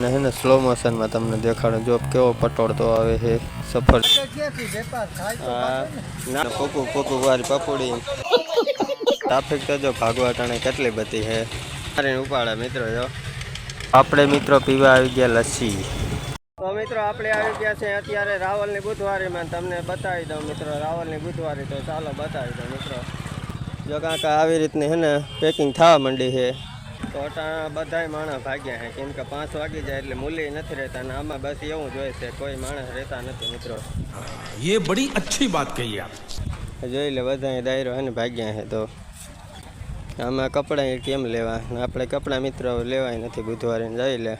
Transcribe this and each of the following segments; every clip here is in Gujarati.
ને હે ને સ્લો મોશનમાં તમને દેખાડું જો કેવો પટોળતો આવે છે સફર. પોકું પોકું વારી પપોડી. ટ્રાફિક તો જો ભાગવા ટાણે કેટલી બધી છે. મારીને ઉપાડે મિત્રો જો. આપણે મિત્રો પીવા આવી ગયા લસ્સી. તો મિત્રો આપણે આવી ગયા છે અત્યારે રાવલની બુધવારીમાં તમને બતાવી દઉં મિત્રો રાવલની બુધવારી તો ચાલો બતાવી દઉં મિત્રો. જો કાંક આવી રીતની હે ને પેકિંગ થવા માંડી છે. તો અટાણા બધાય માણસ ભાગ્યા છે કેમ કે પાંચ વાગી જાય એટલે મૂલી નથી રહેતા અને આમાં બસ એવું જોઈએ છે કોઈ માણસ રહેતા નથી મિત્રો. એ બડી અચ્છી વાત કહી આપ. જોઈ લે બધા દાયરો અને ભાગ્યા છે તો. આમાં કપડાં કેમ લેવા? આપણે કપડાં મિત્રો લેવાય નથી બુધવારે જોઈ લે.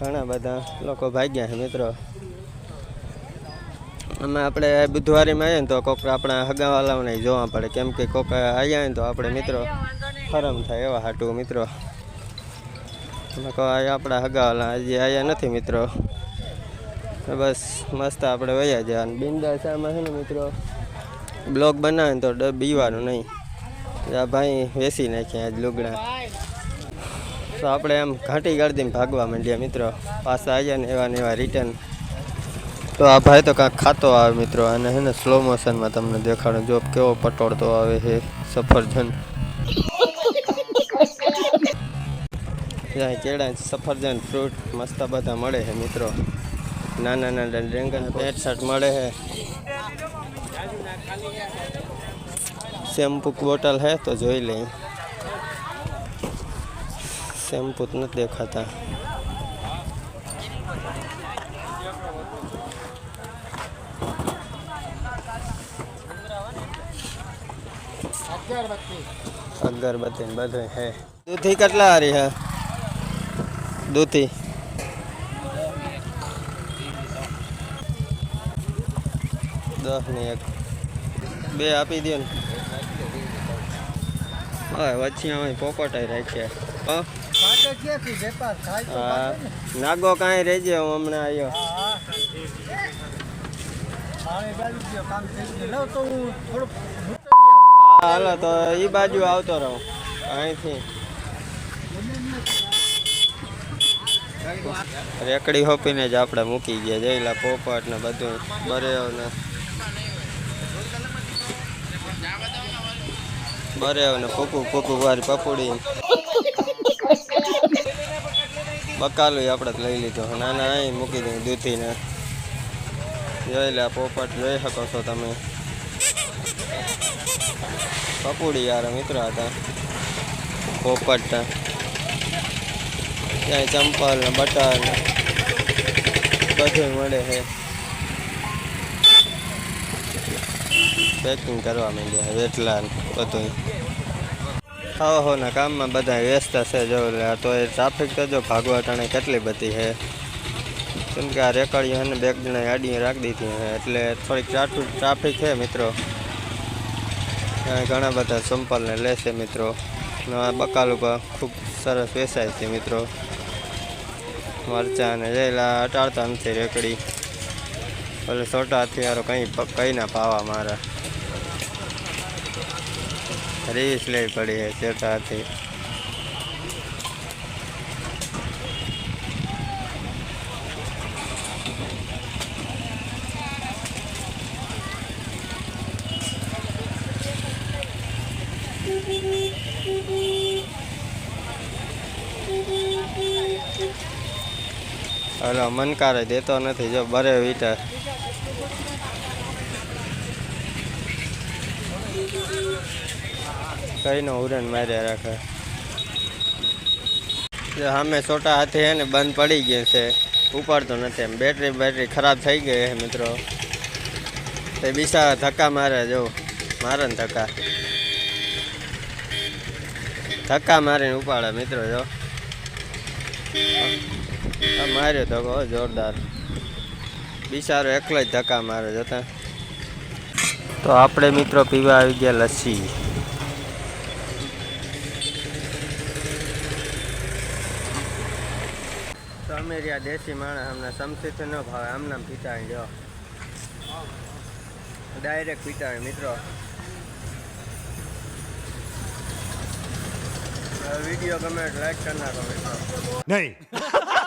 ઘણા બધા લોકો ભાગ્યા છે મિત્રો. આમાં આપણે બુધવારીમાં આવીએ ને તો કોક આપણા હગાવાલાઓને જોવા પડે. કેમ કે કોક આવ્યા ને તો આપણે મિત્રો ફરમ થાય એવા હાટું મિત્રો. અમે કહો આપણા હગાવાલા હજી આવ્યા નથી મિત્રો. બસ મસ્ત આપણે વયા જવાનું. અને બિંદાસ આમાં છે ને મિત્રો. બ્લોગ બનાવે તો બીવાનું નહીં. આ ભાઈ વેસી નાખ્યા આજ લુગડા. તો આપણે એમ ઘાંટી ગાળદીને ભાગવા માંડ્યા મિત્રો. પાછા આવ્યા ને એવા ને એવા રિટર્ન તો આ ભાઈ તો કાંઈક ખાતો આવે મિત્રો. અને હે ને સ્લો મોશનમાં તમને દેખાડું. જો કેવો પટોળતો આવે છે. સફરજન. ત્યાં કેળા સફરજન ફ્રૂટ મસ્ત બધા મળે છે મિત્રો. નાના નાના ડ્રેગન પેન્ટ શર્ટ મળે છે. શેમ્પુ બોટલ હે તો જોઈ લઈ શેમ્પુ જ નથી દેખાતા. અગરબત્તી. ને બધું હે દૂધી કેટલા હારી હે દૂધી. દસ ને એક. બે આપી દો ને. હા, વચ્ચે અમે પોપટાઈ રાખ્યા. નાગો કાંઈ રહેજે, હું હમણાં આવ્યો હા, હાલો, તો એ બાજુ આવતો રહું, અહીંથી. રેકડી હોપીને જ આપણે મૂકી ગયા જઈલા પોપટ ને બધું, બરેવ ને. બરેવ ને ફૂકું ફૂકું વારી પપુડી. બકાલું આપણે લઈ લીધું. નાના અહીં મૂકી દઉં દૂધીને. જોઈ પોપટ જોઈ શકો છો તમે. પપુડી યાર મિત્ર હતા. પોપટ ત્યાં ચંપલ ને બટર ને બધું મળે છે. પેકિંગ કરવા માંડ્યા છે, વેટલા બધું ના કામમાં બધા વ્યસ્ત છે, જો તો એ ટ્રાફિક તો જો ભાગવા ટાણે કેટલી બધી છે. કેમ કે આ રેકડીઓ છે ને, બે જણા ગાડી રાખી દીધી છે, એટલે થોડીક ટ્રાફિક ટ્રાફિક છે મિત્રો. ઘણા બધા સંપલ ને લેશે મિત્રો. આ બકાલ ઉપર ખૂબ સરસ વેચાય છે મિત્રો. મરચાં અને જેલા અટાડતા નથી રેકડી. ભલે છોટા હથિયારો કંઈ કંઈ ના પાવા મારા. રીસ લેવી પડી છે છોટા હાથી હલો મનકારે દેતો નથી, જો બરે વીટર કઈનો ઉડન માર્યા રાખે. સામે છોટા હાથે હે ને બંધ પડી ગયું છે, ઉપાડતો નથી એમ. બેટરી બેટરી ખરાબ થઈ ગઈ છે મિત્રો. તે બીસા ધક્કા મારે, જો. મારે ને ધક્કા. ધક્કા મારીને ઉપાડે મિત્રો, જો. માર્યો તો કહો, જોરદાર. બિચારો એકલો જ ધક્કા મારે જતા. તો આપણે મિત્રો પીવા આવી ગયા લસ્સી. તો અમે રહ્યા દેશી માણસ, અમને સમસીથી ન ભાવે, આમને હોય જો ડાયરેક્ટ હોય મિત્રો. વીડિયો ગમે લાઈક કરી મિત્રો. नहीं